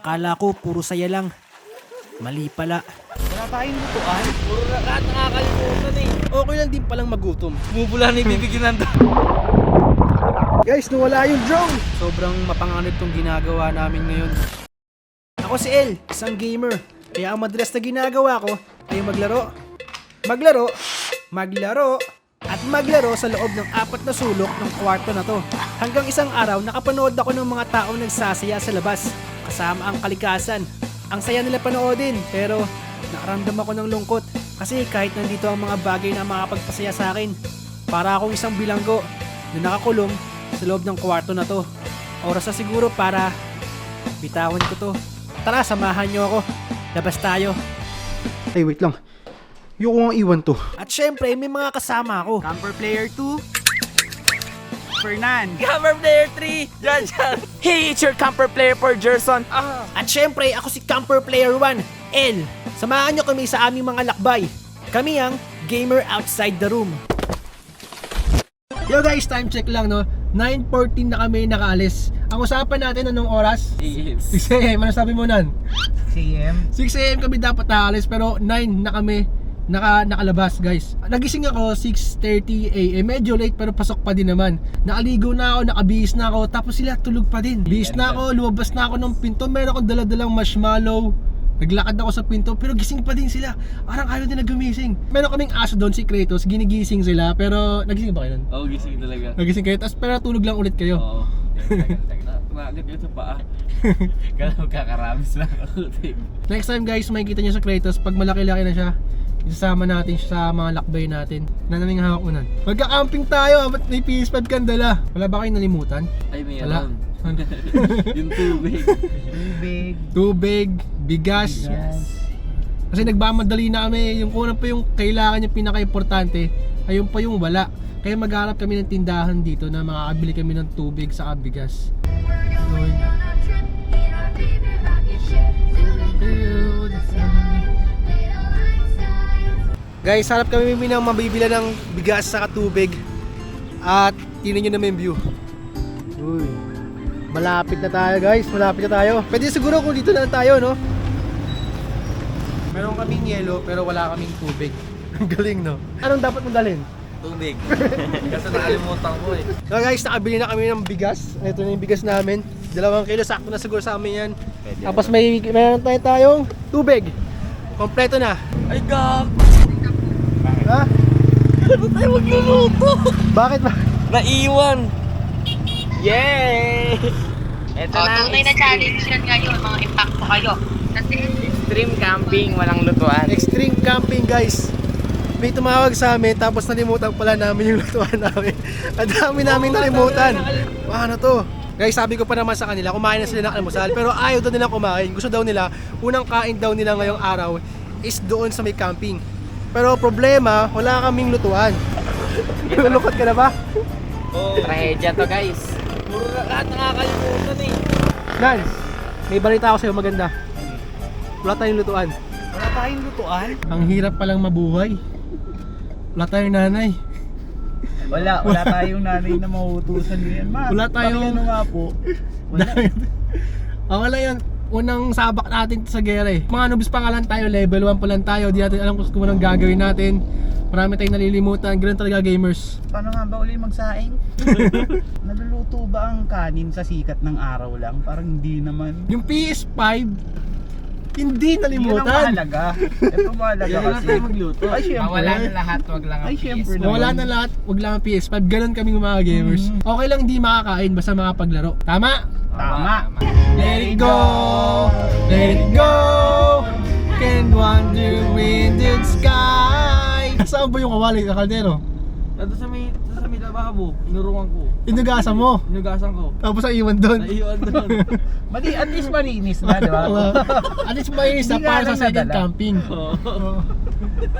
Akala ko puro saya lang. Mali pala. Wala tayong lutuan. Puro na lahat nakakalimutan eh. Okay lang din palang magutom. Bumubula na ibibigyan ng Guys, nawala yung drone! Sobrang mapanganib tong ginagawa namin ngayon. Ako si El, isang gamer. Kaya ang madalas na ginagawa ko ay maglaro, maglaro, maglaro, at maglaro sa loob ng apat na sulok ng kwarto na to. Hanggang isang araw, nakapanood ako ng mga taong nagsasaya sa labas, kasama ang kalikasan. Ang saya nila panoodin, pero nakaramdam ako ng lungkot. Kasi kahit nandito ang mga bagay na makapagpasaya sa akin, para akong isang bilanggo na nakakulong sa loob ng kwarto na to. Oras na siguro para bitawan ko to. Tara, samahan nyo ako. Labas tayo. Ay, wait lang. Yung kong iwan to. At syempre, may mga kasama ako. Camper player 2. Fernan. Cover player 3! Diyan, diyan! Hey, it's your camper player for Jerson. Ah! At syempre, ako si Camper Player 1, L. Samahan nyo kami sa aming mga lakbay. Kami ang Gamer Outside the Room. Yo guys, time check lang no. 9.14 na kami nakaalis. Ang usapan natin anong oras? Yes. 6 a.m. Ano sabi mo nan? CM. 6 a.m. kami dapat nakaalis pero 9 na kami naka, nakalabas guys. Nagising ako 6.30 a.m. Medyo late pero pasok pa din naman. Nakaligo na ako, nakabihis na ako tapos sila tulog pa din. Bihis na ako, lumabas na ako ng pinto. Meron akong daladalang marshmallow. Naglakad ako sa pinto pero gising pa din sila. Parang ayaw din na gumising. Meron kaming aso doon si Kratos, ginigising sila pero nagising ba kayo nun? Oo, gising talaga. Nagising kayo tapos pero tulog lang ulit kayo. Oo. Tumagat yun sa paa. Kala magkakarabis lang ako. Next time guys, makikita nyo sa Kratos pag malaki-laki na siya. Isasama natin siya sa mga lakbay natin. Na naming hawak unan. Magka-camping tayo, ba't may PS5 kang dala? Wala ba kayong nalimutan? Ay, Wala. mayroon. yung tubig. Big. Tubig, bigas. Kasi nagmamadali na kami. Yung kunan pa yung kailangan yung pinaka-importante, ayun pa yung wala. Kaya maghanap kami ng tindahan dito na makakabili kami ng tubig sa bigas. Yun. Guys, hanap kami ng mabibila ng bigas sa tubig at tingnan nyo naman yung view. Uy. Malapit na tayo guys, malapit na tayo. Pwede siguro kung dito na lang tayo, no? Meron kaming yelo pero wala kaming tubig. Ang galing, no? Anong dapat mong dalhin? Tubig. Kasi nakalimutan ko eh. So guys, nakabili na kami ng bigas. Ito na yung bigas namin. Dalawang kilo, sakto na siguro sa amin yan. Tapos may meron tayo tayong tubig. Kompleto na. Ay, gag! Ha? Ano tayo magluluto? Bakit ba? Naiwan! Yay! Ito Oh, na, tunay na challenge yan ngayon, mga impacto kayo. Kasi extreme camping, walang lutuan. Extreme camping guys. May tumawag sa amin tapos nalimutan pala namin yung lutuan namin. Ang dami namin nalimutan. Ano to? Guys, sabi ko pa naman sa kanila, kumain na sila ng almusal pero ayaw daw nilang kumain. Gusto daw nila, unang kain daw nila ngayong araw is doon sa may camping. Pero problema, wala kaming lutuan. Lulukot ka na ba? Oh. Trahedya to guys. Puro na lahat nakakalimutan eh. Lance, may balita ako sa'yo maganda. Wala tayong lutuan. Wala tayong lutuan. Ang hirap palang mabuhay. Wala tayong nanay. Wala, wala tayong nanay na mahutusan yan. Ma, Wala tayong- pakiano nga po. Wala. Ang wala yun, unang sabak natin sa gera eh. Mga nubis pa nga lang tayo, level 1 pa lang tayo. Di natin alam kung anong gagawin natin. Marami tayong nalilimutan. Ganun talaga gamers. Paano nga ba uli magsaing? Naluluto ba ang kanin sa sikat ng araw lang? Parang hindi naman. Yung PS5, hindi Yun ang nalimutan. mahalaga. Ito mahalaga kasi. magluto. Ay, syempre. lahat, wag lang Ay, syempre Nawala na lahat, wag lang ang PS5. Ganun kami mga gamers. Mhm. Okay lang hindi makakain, basta makapaglaro. Tama? Tama. Let it go, let it go. Can wander in the sky. Saan ba yung kawali sa kaldero? Nandun sa may, sa may lababo, inurungan ko. Inugasan mo. Inugasan ko. Tapos ang iwan doon. Naiwan doon. Mali, at least malinis na, di ba? At least Hindi nga para sa lang second nadala. camping. Oo. Oo.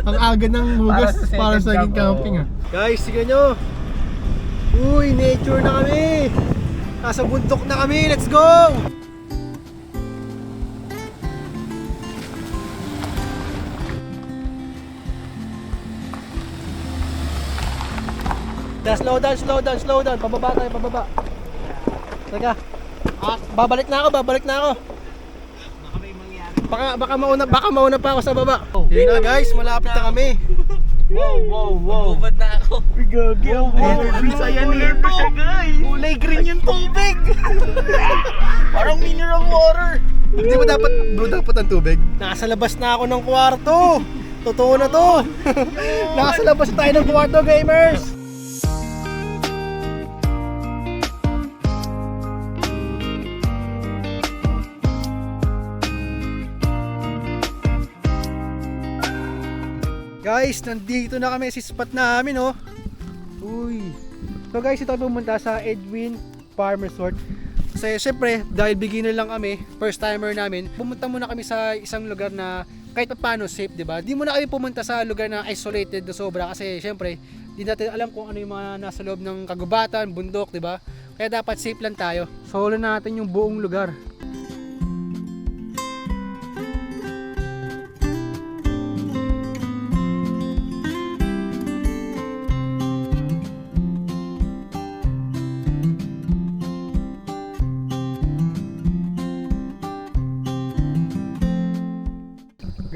Ang aga ng hugas Para sa para sa second second camp, camping oo. ah. Guys, tignan nyo. Uy, nature na kami. Nasa bundok na kami. Let's go! Da, slow down, slow down, slow down. Pababa tayo, pababa. Teka. Ah, babalik na ako, babalik na ako. Baka, baka, mauna, baka mauna pa ako sa baba. Yun na guys, malapit na kami. Wow, wow, wow. Ubad na ako. Gagi, ang water Saya nito. Kulay green yung tubig. Parang mineral water. Hindi ba dapat blue dapat ang tubig? Nasa labas na ako ng kwarto. Totoo na to. Nasa labas na tayo ng kwarto, gamers. Guys, nandito na kami sa spot namin, oh. Uy. So guys, ito pumunta sa Edwin Farm Resort. Kasi syempre, dahil beginner lang kami, first timer namin, pumunta muna kami sa isang lugar na kahit pa paano safe, di ba? Di muna kami pumunta sa lugar na isolated na sobra kasi syempre, di natin alam kung ano yung mga nasa loob ng kagubatan, bundok, di ba? Kaya dapat safe lang tayo. Solo natin yung buong lugar.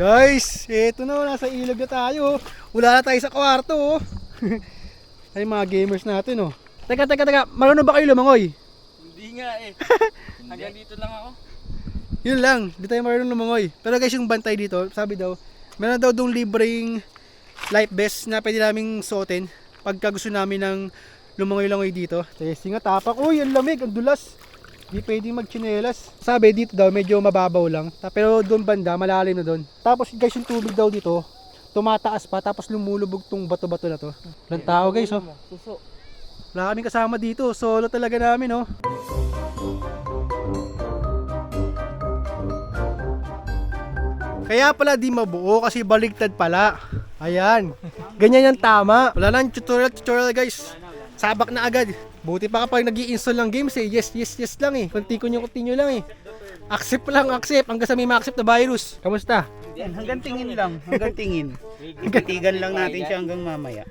Guys, eto na, nasa ilog na tayo. Wala na tayo sa kwarto. oh. Ay mga gamers natin oh. Teka, teka, teka. Marunong ba kayo lumangoy? Hindi nga eh. Hanggang dito lang ako. Yun lang, di tayo marunong lumangoy. Pero guys, yung bantay dito, sabi daw, meron daw dong libreng life vest na pwede naming suotin pagka gusto namin ng lumangoy-langoy dito. Testing nga, tapak. Uy, ang lamig, ang dulas. Di pwedeng magchinelas. Sabi dito daw, medyo mababaw lang. Pero doon banda, malalim na doon. Tapos guys, yung tubig daw dito, tumataas pa, tapos lumulubog tong bato-bato na to. Walang tao guys, oh. Suso. Wala kaming kasama dito. Solo talaga namin, oh. Kaya pala di mabuo kasi baligtad pala. Ayan. Ganyan yung tama. Wala nang tutorial, tutorial guys. Sabak na agad. Buti pa kapag nag install ng games eh. Yes, yes, yes lang eh. Continue, continue lang eh. Accept lang, accept. Hanggang sa may ma-accept na virus. Kamusta? Yan, hanggang tingin lang, hanggang tingin. Titigan lang natin siya hanggang mamaya.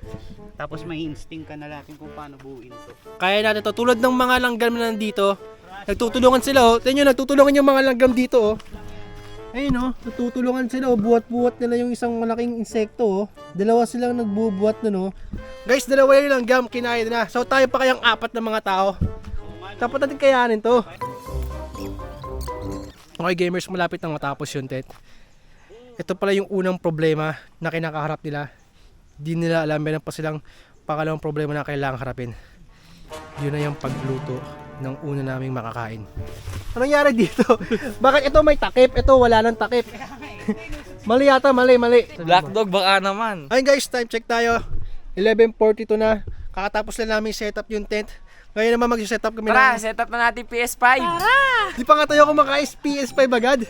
Tapos may instinct ka na natin kung paano buuin to. Kaya natin to. Tulad ng mga langgam na nandito, nagtutulungan sila oh. Tingnan nyo, nagtutulungan yung mga langgam dito oh. Ayun oh, nagtutulungan sila oh. Buhat-buhat nila yung isang malaking insekto oh. Dalawa silang nagbubuhat nun oh. Guys, dalawa yung langgam, kinaya na. So tayo pa kayang apat na mga tao. Dapat natin kayanin to. Okay gamers, malapit nang matapos yun, Tet. Ito pala yung unang problema na kinakaharap nila. Di nila alam, meron pa silang pangalawang problema na kailangang harapin. Yun na yung pagluto ng una naming makakain. Anong nangyari dito? Bakit ito may takip? Ito wala nang takip. mali yata, mali, mali. Black dog baka naman. Ayun guys, time check tayo. 11.42 na. Kakatapos lang namin setup yung tent. Ngayon naman mag-setup kami Tara, ng... set up na natin PS5. Di pa nga tayo kumakain PS5 agad.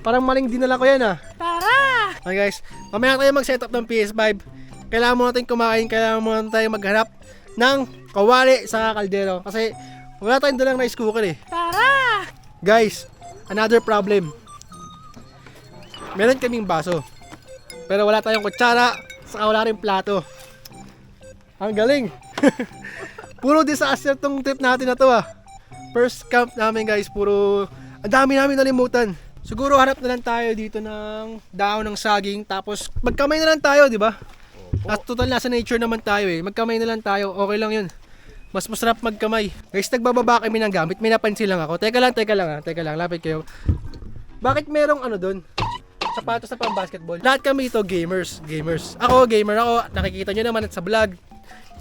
Parang maling dinala ko yan ah. Tara! Okay guys, mamaya tayo mag-setup ng PS5. Kailangan muna tayong kumain, kailangan muna tayong maghanap ng kawali sa kaldero. Kasi wala tayong dalang rice cooker eh. Tara! Guys, another problem. Meron kaming baso. Pero wala tayong kutsara, saka wala rin plato. Ang galing! puro disaster tong trip natin na to ah. First camp namin guys, puro ang dami namin nalimutan. Siguro harap na lang tayo dito ng dahon ng saging tapos magkamay na lang tayo, di ba? At total nasa nature naman tayo eh. Magkamay na lang tayo, okay lang yun. Mas masarap magkamay. Guys, nagbababa kami ng gamit. May napansin lang ako. Teka lang, teka lang ha. Teka lang, lapit kayo. Bakit merong ano doon? Sapatos na pang basketball. Lahat kami ito gamers. Gamers. Ako, gamer ako. Nakikita nyo naman sa vlog.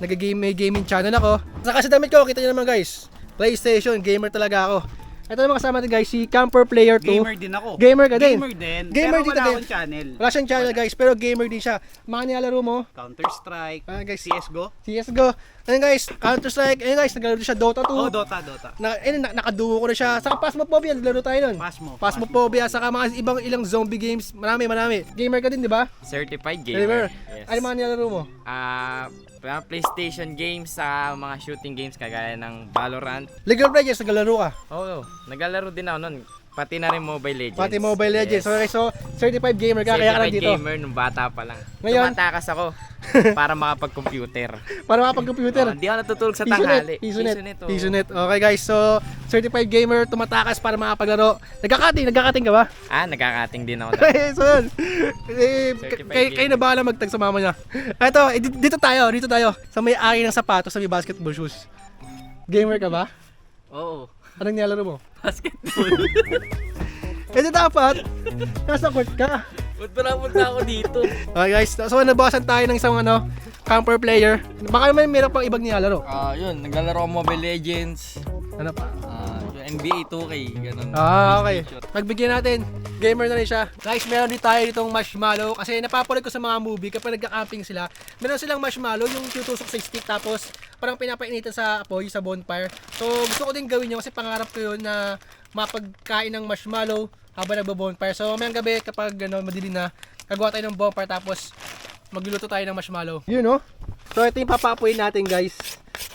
Nag-game, may gaming channel ako. Sa damit ko, kita nyo naman guys. PlayStation, gamer talaga ako. Ito naman kasama natin guys, si Camper Player 2. Gamer din ako. Gamer ka din. Gamer din. Gamer pero dito wala din. akong channel. Wala siyang channel guys, pero gamer din siya. Mga nilalaro mo, Counter Strike, ah, guys, CS:GO. CSGO. Ayun guys, Counter Strike. Ayun guys, naglaro din siya Dota 2. Oh, Dota, Dota. na, ayun, na, nakaduo ko na siya. Saka Phasmophobia, naglaro tayo nun. Pasmo. Phasmophobia, saka mga ibang ilang zombie games. Marami, marami. Gamer ka din, di ba? Certified Gamer. gamer. Yes. Ano mga nilalaro mo? Ah, mga PlayStation games sa mga shooting games kagaya ng Valorant. League of Legends, naglalaro ka. Oo, oh, naglalaro din ako nun. Pati na rin Mobile Legends. Pati Mobile Legends. Yes. Okay, so certified gamer ka, kaya ka Certified nandito. gamer nung bata pa lang. Ngayon- Tumatakas ako para makapag-computer. Para makapag-computer. Oh, Hindi ako natutulog sa Pisonet, tanghali. Pisonet, oh. Pisonet. Okay guys, so certified gamer tumatakas para makapaglaro. Nagkakating, nagkakating ka ba? Ah, nagkakating din ako. Okay, so yun. Eh, kay, kayo na bahala magtag sa mama niya. Ito, eh, dito, dito tayo, dito tayo. Sa may ari ng sapatos, sa may basketball shoes. Gamer ka ba? Oo. Anong nilalaro mo? Basketball. Eh di dapat, nasa court ka. Ba't ba napunta ako dito? Okay guys, so nabawasan tayo ng isang ano, camper player. Baka naman meron pang ibang nilalaro. Ah, yun. Naglalaro ako Mobile Legends. Ano pa? Ah, yung NBA 2K. Ganun. Ah, okay. Pagbigyan natin, gamer na rin siya. Guys, meron din tayo ditong marshmallow. Kasi napapanood ko sa mga movie, kapag nagka-camping sila, meron silang marshmallow, yung tutusok sa stick, tapos parang pinapainitan sa apoy, sa bonfire. So, gusto ko din gawin yun kasi pangarap ko yun na mapagkain ng marshmallow habang nagbo-bonfire. So, mamayang gabi, kapag ano, madilim na, gagawa tayo ng bonfire, tapos magluluto tayo ng marshmallow. Yun, no? So, ito yung papapoy natin, guys.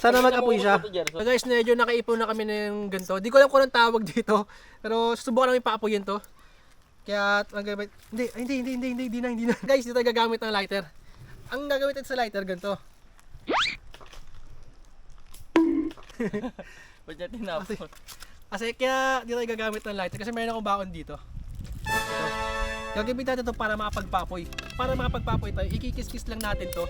Sana mag-apoy siya. So guys, medyo nakaipon na kami ng ganito. Di ko alam kung anong tawag dito. Pero susubukan namin paapoyin to. Kaya. Hindi, hindi, hindi, hindi, hindi, hindi na, hindi na. Guys, dito tayo gagamit ng lighter. Ang gagamitin sa lighter, ganito. Ba't niya tinapon? Kasi kaya dito tayo gagamit ng lighter kasi meron akong baon dito. Ito. Gagamitin natin to para makapagpapoy. Para makapagpapoy tayo, ikikis-kis lang natin to.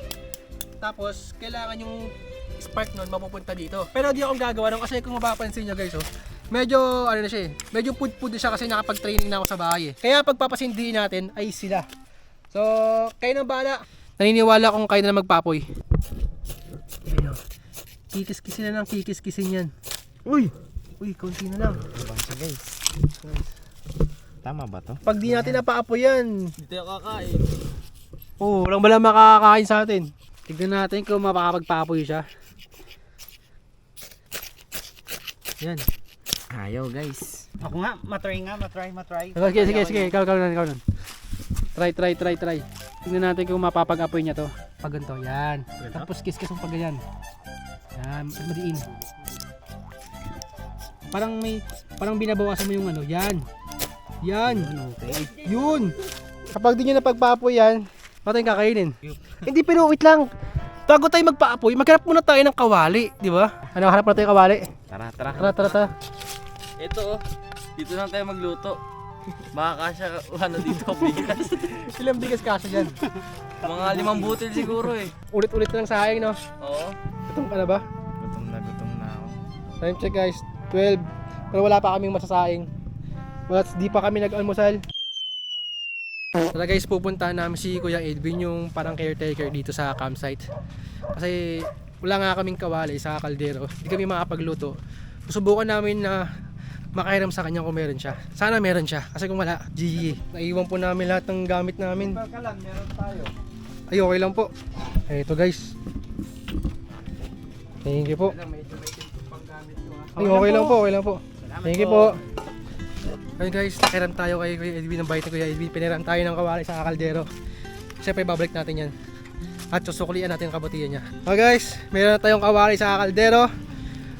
Tapos, kailangan yung spark nun mapupunta dito. Pero di akong gagawa nun kasi kung mapapansin nyo guys, oh, medyo ano na siya eh, medyo pud-pud siya kasi nakapag-training na ako sa bahay eh. Kaya pagpapasindi natin ay sila. So, kayo nang bahala. Naniniwala akong kayo na magpapoy. Ayun. Kikis-kisin na lang, kikis-kisin yan. Uy! Uy, konti na lang. guys. Tama ba to? Pag di natin napaapoy yan, Hindi tayo kakain. Oo, oh, walang wala makakakain sa atin. Tignan natin kung makakapagpapoy siya. Yan. Ayaw guys. Ako nga, matry nga, matry, matry. Sige, sige, sige. Ikaw, ikaw lang, ikaw. Try, try, try, try. Tignan natin kung mapapag-apoy niya to. Pag ganito, yan. Tapos kiss-kiss mo pag ganyan. Yan, mas madiin. Parang may, parang binabawasan mo yung ano, yan. Yan. Okay. Yun! Kapag di nyo napagpaapoy yan, patay kakainin. Hindi, pero wait lang. Bago tayo magpaapoy, maghanap muna tayo ng kawali, di ba? Ano, hanap na tayo ng kawali? Tara, tara. Tara, tara, tara. Ito oh. Dito lang tayo magluto. Makakasya ano dito bigas. Ilang bigas kasha dyan? Mga limang butil siguro eh. Ulit-ulit lang sayang, no? Oo. Gutom ka na ba? Gutom na gutom na ako. Time check guys, 12. Pero wala pa kaming masasaing. Wala, di pa kami nag-almusal. Tara guys, pupuntahan namin si Kuya Edwin yung parang caretaker dito sa campsite. Kasi wala nga kaming kawali sa kaldero. Hindi kami makapagluto. Susubukan namin na makahiram sa kanya kung meron siya. Sana meron siya. Kasi kung wala, GG. Naiwan po namin lahat ng gamit namin. Kalan, meron tayo. Ay, okay lang po. Ito guys. Thank you po. Ay, okay lang po, okay lang po. Thank you po. Ayun guys, nakiram tayo kay Kuya Edwin ng bite ni Kuya Edwin. Piniram tayo ng kawali sa kaldero. Siyempre, babalik natin yan. At susuklian natin ang kabutihan niya. Okay guys, meron na tayong kawali sa kaldero.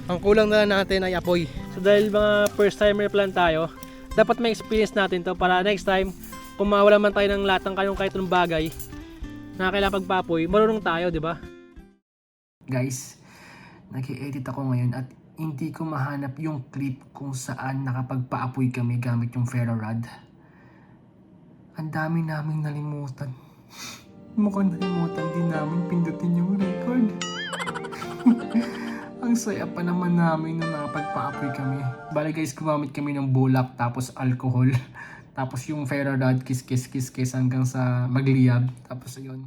Ang kulang na lang natin ay apoy. So dahil mga first timer plan tayo, dapat may experience natin to para next time, kung mawala man tayo ng latang kayong kahit anong bagay, na kailangan pagpapoy, marunong tayo, di ba? Guys, nag-edit ako ngayon at hindi ko mahanap yung clip kung saan nakapagpaapoy kami gamit yung ferro rod. Ang dami naming nalimutan. Mukhang nalimutan din namin pindutin yung record. Ang saya pa naman namin nung nakapagpaapoy kami. Bali guys, gumamit kami ng bulak tapos alcohol. tapos yung ferro rod, kiss kiss kiss kiss hanggang sa magliyab. Tapos ayun.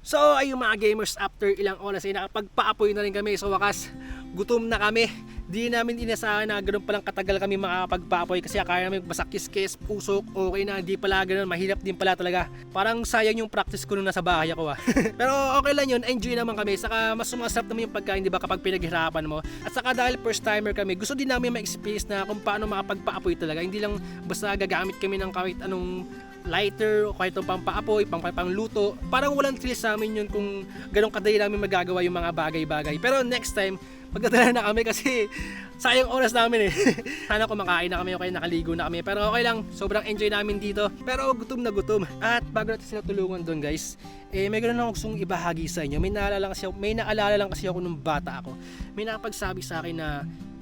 So ayun mga gamers, after ilang oras ay nakapagpaapoy na rin kami sa wakas. Gutom na kami. Di namin inasahan na ganoon palang katagal kami makakapagpaapoy kasi akala namin basta kiss-kiss, usok, okay na, hindi pala ganoon, mahirap din pala talaga. Parang sayang yung practice ko nung nasa bahay ako ah. Pero okay lang yun, enjoy naman kami. Saka mas sumasarap naman yung pagkain, di ba, kapag pinaghirapan mo. At saka dahil first timer kami, gusto din namin ma-experience na kung paano makapagpaapoy talaga. Hindi lang basta gagamit kami ng kahit anong lighter o kahit itong pampaapoy, pang pangluto. Parang walang thrill sa amin yun kung ganun kadali namin magagawa yung mga bagay-bagay. Pero next time, magdadala na kami kasi sayang oras namin eh. Sana kumakain na kami o kaya nakaligo na kami. Pero okay lang, sobrang enjoy namin dito. Pero gutom na gutom. At bago natin sila tulungan doon guys, eh may ganun ako gustong ibahagi sa inyo. May naalala kasi ako, may naalala lang kasi ako nung bata ako. May nakapagsabi sa akin na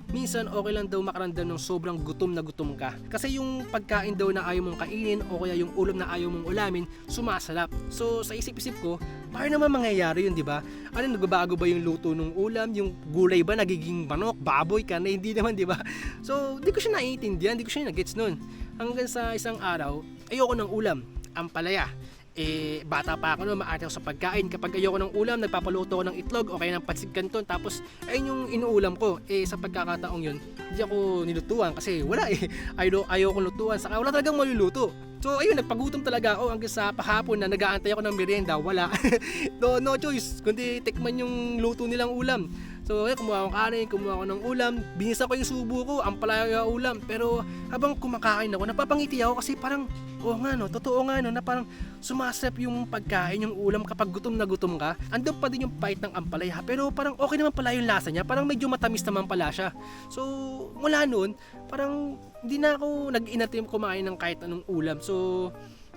minsan okay lang daw makaramdam ng sobrang gutom na gutom ka. Kasi yung pagkain daw na ayaw mong kainin o kaya yung ulam na ayaw mong ulamin, sumasarap. So sa isip-isip ko, paano naman mangyayari yun, di ba? Ano, nagbabago ba yung luto ng ulam? Yung gulay ba nagiging manok, baboy ka na? Hindi naman, di ba? So, di ko siya naiintindihan, di ko siya nagets nun. Hanggang sa isang araw, ayoko ng ulam, ang palaya eh bata pa ako no, maarte ako sa pagkain. Kapag ayoko ng ulam, nagpapaluto ako ng itlog o kaya ng pansig canton. Tapos ayun yung inuulam ko. Eh sa pagkakataong yun, hindi ako nilutuan kasi wala eh. Ayaw, ayaw ko lutuan. Saka wala talagang maluluto. So ayun, nagpagutom talaga ako hanggang sa pahapon na nag-aantay ako ng merienda. Wala. no, no choice, kundi tikman yung luto nilang ulam. So, eh, kumuha akong kanin, kumuha ako ng ulam, binisa ko yung subo ko, ang palaya ulam. Pero habang kumakain ako, napapangiti ako kasi parang, oo nga no, totoo nga no, na parang sumasarap yung pagkain, yung ulam kapag gutom na gutom ka. Andun pa din yung bite ng ampalaya, pero parang okay naman pala yung lasa niya, parang medyo matamis naman pala siya. So, mula noon, parang hindi na ako nag-inatim kumain ng kahit anong ulam. So,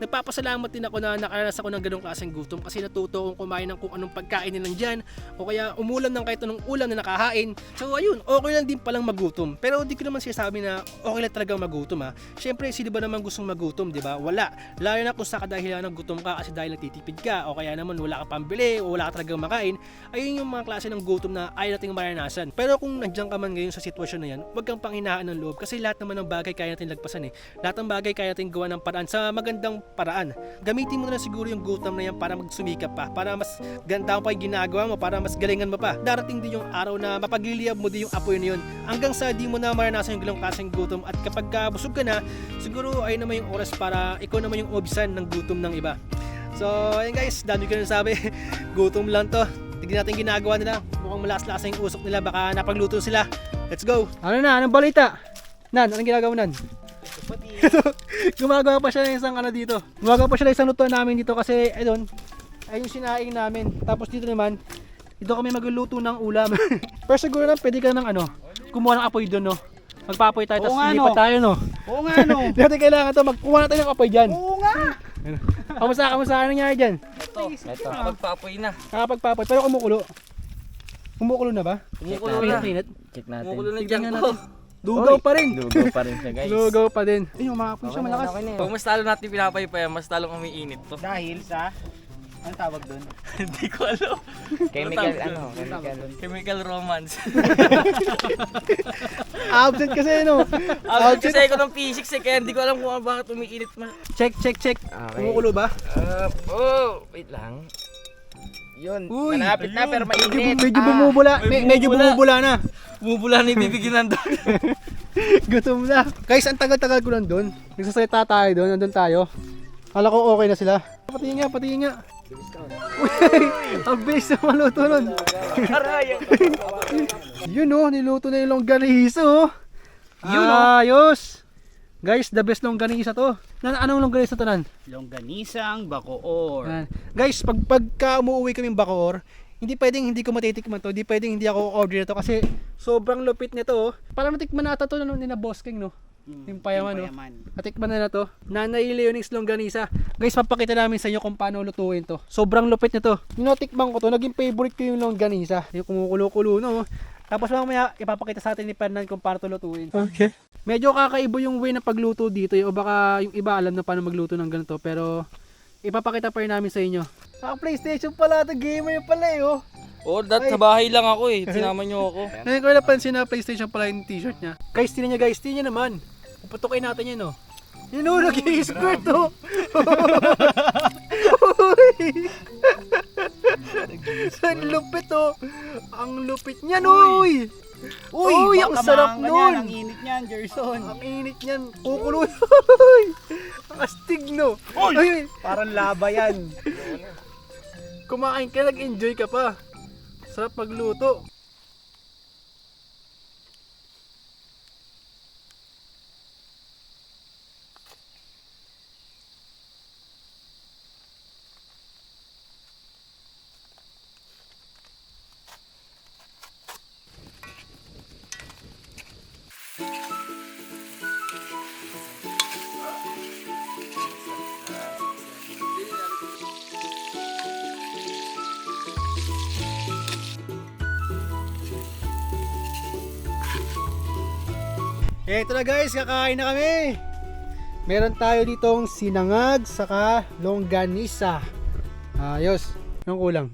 nagpapasalamat din ako na nakaranas ako ng ganong klaseng gutom kasi natuto akong kumain ng kung anong pagkain nilang dyan o kaya umulam ng kahit anong ulam na nakahain. So ayun, okay lang din palang magutom. Pero di ko naman sinasabi na okay lang talaga magutom ha. Siyempre, sino ba naman gustong magutom, di ba? Wala. Lalo na kung sa kadahilan ng gutom ka kasi dahil nagtitipid ka o kaya naman wala ka pambili o wala ka talagang makain. Ayun yung mga klase ng gutom na ayaw nating maranasan. Pero kung nandiyan ka man ngayon sa sitwasyon na yan, huwag kang panghinaan ng loob kasi lahat naman ng bagay kaya natin lagpasan eh. Lahat ng bagay kaya natin gawa ng paraan sa magandang paraan. Gamitin mo na siguro yung gutom na yan para magsumikap pa, para mas ganda pa yung ginagawa mo, para mas galingan mo pa. Darating din yung araw na mapagliliyab mo din yung apoy na yun. Hanggang sa di mo na maranasan yung ganong klaseng gutom at kapag ka busog ka na, siguro ay naman yung oras para ikaw naman yung obisan ng gutom ng iba. So, ayun guys, dami ko na sabi. gutom lang to. Tignan natin ginagawa nila. Mukhang malas-lasa yung usok nila. Baka napagluto sila. Let's go. Ano na? Anong balita? Nan, anong ginagawa nan? Gumagawa pa siya ng isang ano dito. Gumagawa pa siya ng isang lutuan namin dito kasi ayun, ay yung sinaing namin. Tapos dito naman, dito kami magluluto ng ulam. Pero siguro na pwede ka ng ano, kumuha ng apoy doon no. Magpapoy tayo, tapos nga, no. lipat tayo no. Oo nga no. Hindi natin kailangan to, magkuha na tayo ng apoy dyan. Oo nga. Kamusta, kamusta, ano nangyari dyan? Ito, ito. Nakapagpapoy na. Nakapagpapoy, pero kumukulo. Kumukulo na ba? Kumukulo na. Check natin. Kumukulo na dyan ko. Lugaw pa rin. Lugaw pa rin siya guys. Lugaw pa din. Ayun, umapoy siya malakas. Okay na yun. Pag mas talo natin pinapaypay, mas talong umiinit to. Dahil sa, anong tawag doon? Hindi ko alam. Chemical Ano ano, chemical. Chemical romance. Absent kasi no. Absent kasi ako ng physics eh, kaya hindi ko alam kung bakit umiinit ma. Check, check, check. Okay. Kumukulo ba? Uh, oh, wait lang. Yun, Uy, malapit na pero Medyo, mainit. medyo Ah, bumubula. may Me- medyo bumubula. bumubula na. Bumubula na yung bibigyan nandun. Gutom na. Guys, ang tagal-tagal ko nandun. Nagsasalita tayo doon. Nandun tayo. Kala ko okay na sila. Patingin nga, patingin nga. Uy, ang bilis na maluto nun. Yun oh, niluto na yung longganisa oh. Yun Ayos. Guys, the best longganisa to. Nan anong longganisa to nan? Longganisang Bacoor. Yan. Guys, pag pagka umuwi kaming Bacoor, hindi pwedeng hindi ko matitikman to. Hindi pwedeng hindi ako order to kasi sobrang lupit nito. Oh. Parang natikman na ata to no, ni na Boss King no. Mm, Yung payaman, no? payaman. Natikman na na to. Nanay Leonix Longganisa. Guys, papakita namin sa inyo kung paano lutuin to. Sobrang lupit nito. Yung natikman ko to, naging favorite ko yung longganisa. Yung kumukulo-kulo no. Tapos mamaya ipapakita sa atin ni Fernan kung paano to lutuin. Okay. Medyo kakaiba yung way na pagluto dito eh, o baka yung iba alam na paano magluto ng ganito pero ipapakita pa rin namin sa inyo. Ah, PlayStation pala, ito gamer pala eh oh. Oh, dat sa bahay lang ako eh. Sinama niyo ako. Ngayon ko napansin na PlayStation pala yung t-shirt niya. Guys, tingnan niya guys, tingnan niya naman. Puputukin natin yan oh. Yun oh, nag-i-skirt oh. Uy! Ang lupit oh. Ang lupit niyan uy. Uy, Uy, ang sarap nun. niyan, Ang init niyan, Gerson. Ang init niyan. Kukulo Uy! Ang astig no. Uy! Parang laba yan. Kumain ka, nag-enjoy ka pa. Sarap magluto. Eto na guys, kakain na kami. Meron tayo ditong sinangag saka longganisa. Ayos. Yung kulang.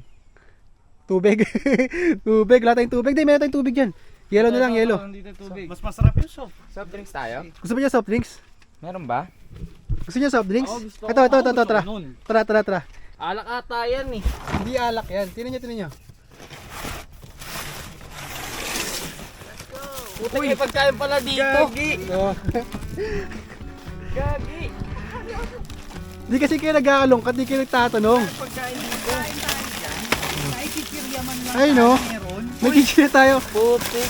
Tubig. tubig. Wala tayong tubig. Di, meron tayong tubig dyan. Yellow na lang, yellow. Mas masarap yung soft. Soft drinks tayo? Gusto mo niya soft drinks? Meron ba? Gusto niya soft drinks? Ako gusto Ito, ito, ito, ito, tara. Tara, tara, tara. Alak ata yan eh. Hindi alak yan. Tinan niyo, tinan niyo. Puta may pagkain pala dito. Oh. Gagi. Di kasi kayo nag-aalong di kayo nagtatanong. Pagkain dito. Kahit chichirya man lang Ay, no? meron. Nagkikita tayo. Puti.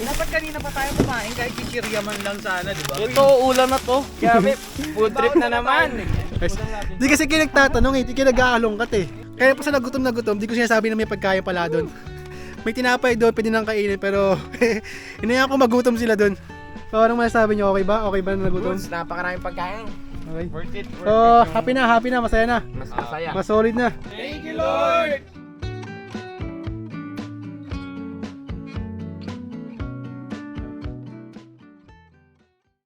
Dapat kanina pa tayo kumain kahit chichirya man lang sana, di ba? Ito, ulam na to. Grabe, food trip na naman. Di kasi kayo nagtatanong eh, di kayo nag-aalongkat eh. Kaya po sa nagutom na gutom, di ko sinasabi na may pagkain pala doon. May tinapay doon, pwede nang kainin, pero inayaan ko magutom sila doon. So, anong masasabi niyo? Okay ba? Okay ba na nagutom? Goods, napakaraming pagkain. Okay. Worth it, worth So, happy na, happy na, masaya na. Mas masaya. Mas solid na. Thank you, Lord!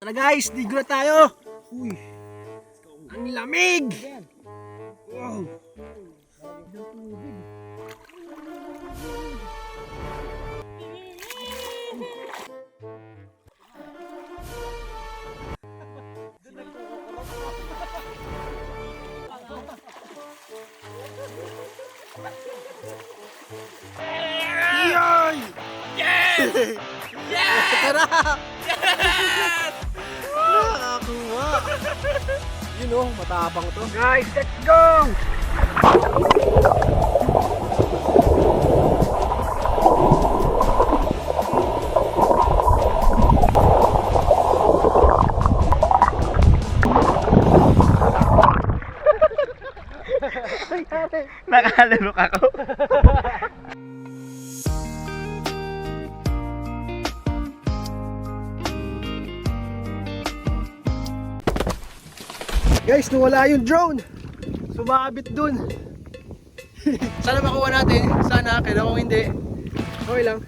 Tara guys, ligo na tayo. Uy. Ang lamig. Wow. Yes! Yes! Tara! Nakakuha! Yun oh, matapang to. Guys, let's go! Nakalulok ako. Guys, nawala yung drone. Sumabit dun. Sana makuha natin. Sana, kaya kung hindi, okay lang.